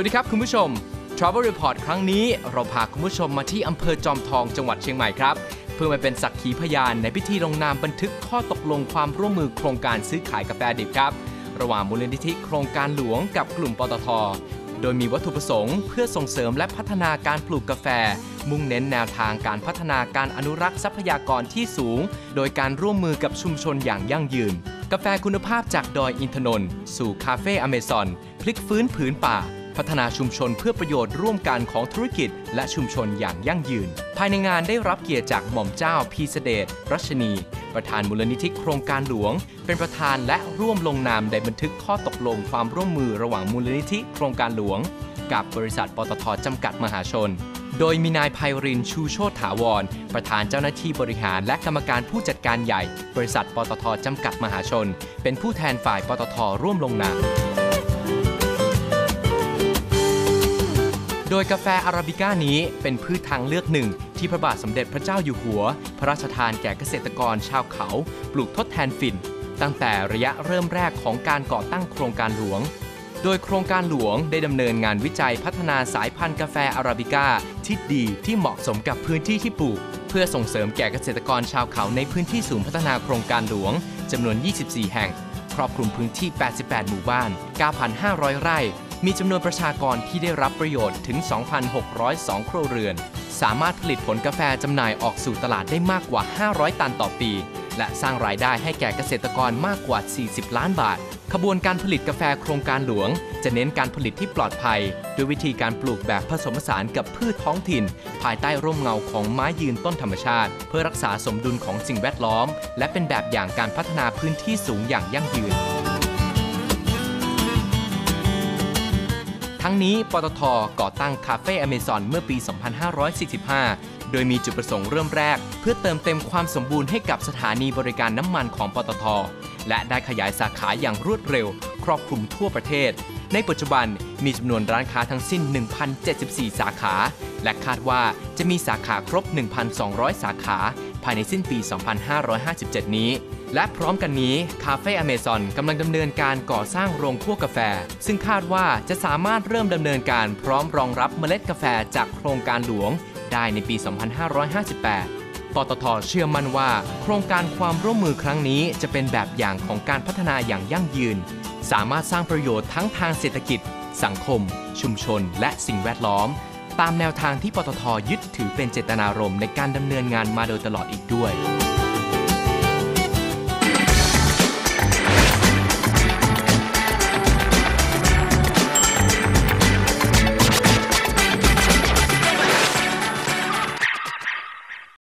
สวัสดีครับคุณผู้ชม Travel Report ครั้งนี้เราพาคุณผู้ชมมาที่อำเภอจอมทองจังหวัดเชียงใหม่ครับ เพื่อมาเป็นสักขีพยานในพิธีลงนามบันทึกข้อตกลงความร่วมมือโครงการซื้อขายกาแฟดิบครับ ระหว่างมูลนิธิโครงการหลวงกับกลุ่มปตท โดยมีวัตถุประสงค์เพื่อส่งเสริมและพัฒนาการปลูกกาแฟ มุ่งเน้นแนวทางการพัฒนาการอนุรักษ์ทรัพยากรที่สูง โดยการร่วมมือกับชุมชนอย่างยั่งยืน กาแฟคุณภาพจากดอยอินทนนท์สู่คาเฟ่อเมซอนพลิกฟื้นผืนป่า พัฒนาชุมชนเพื่อประโยชน์ร่วมกันของธุรกิจ และชุมชนอย่างยั่งยืน ภายในงานได้รับเกียรติจากหม่อมเจ้าพีเสเดชรัชนี ประธานมูลนิธิโครงการหลวง เป็นประธานและร่วมลงนามในบันทึกข้อตกลงความร่วมมือระหว่างมูลนิธิโครงการหลวง กับบริษัทปตทจำกัดมหาชนโดยมีนายไพรินชูโชตถาวร ประธานเจ้าหน้าที่บริหารและกรรมการผู้จัดการใหญ่ บริษัทปตทจำกัดมหาชน เป็นผู้แทนฝ่ายปตทร่วมลงนาม โดยกาแฟอาราบิก้านี้เป็นพืชทางเลือกหนึ่ง ที่พระบาทสมเด็จพระเจ้าอยู่หัว พระราชทานแก่เกษตรกรชาวเขา ปลูกทดแทนฝิ่น ตั้งแต่ระยะเริ่มแรกของการก่อตั้งโครงการหลวง โดยโครงการหลวงได้ดำเนินงานวิจัยพัฒนาสายพันธุ์กาแฟอาราบิก้าที่ดีที่เหมาะสมกับพื้นที่ที่ปลูก เพื่อส่งเสริมแก่เกษตรกรชาวเขาในพื้นที่ศูนย์พัฒนาโครงการหลวงจำนวน 24 แห่ง ครอบคลุมพื้นที่ 88 หมู่บ้าน 9,500 ไร่ มีจำนวนประชากรที่ได้รับประโยชน์ถึง 2,602 ครัวเรือน สามารถผลิตผลกาแฟจำหน่ายออกสู่ตลาดได้มากกว่า 500 ตันต่อปี และสร้างรายได้ให้แก่เกษตรกรมากกว่า 40 ล้านบาท ขบวนการผลิตกาแฟโครงการหลวง จะเน้นการผลิตที่ปลอดภัย ด้วยวิธีการปลูกแบบผสมผสานกับพืชท้องถิ่น ภายใต้ร่มเงาของไม้ยืนต้นธรรมชาติ เพื่อรักษาสมดุลของสิ่งแวดล้อม และเป็นแบบอย่างการพัฒนาพื้นที่สูงอย่างยั่งยืน ทั้งนี้ปตทก่อตั้งคาเฟ่อเมซอนเมื่อปี 2545 โดยมีจุดประสงค์เริ่มแรก เพื่อเติมเต็มความสมบูรณ์ให้กับสถานีบริการน้ำมันของปตท และได้ขยายสาขาอย่างรวดเร็ว ครอบคลุมทั่วประเทศ ในปัจจุบันมีจำนวนร้านค้าทั้งสิ้น 1,074 สาขา และคาดว่าจะมีสาขาครบ 1,200 สาขา ภายในสิ้นปี 2557 นี้ และพร้อมกันนี้ คาเฟ่อเมซอนกำลังดำเนินการก่อสร้างโรงคั่วกาแฟ ซึ่งคาดว่าจะสามารถเริ่มดำเนินการพร้อมรองรับเมล็ดกาแฟจากโครงการหลวง ได้ในปี 2558ปตทเชื่อมั่นว่า โครงการความร่วมมือครั้งนี้จะเป็นแบบอย่างของการพัฒนาอย่างยั่งยืน สามารถสร้างประโยชน์ทั้งทางเศรษฐกิจ สังคม ชุมชน และสิ่งแวดล้อม ตามแนวทางที่ปตทยึดถือเป็นเจตนารมณ์ในการดำเนินงานมาโดยตลอดอีกด้วย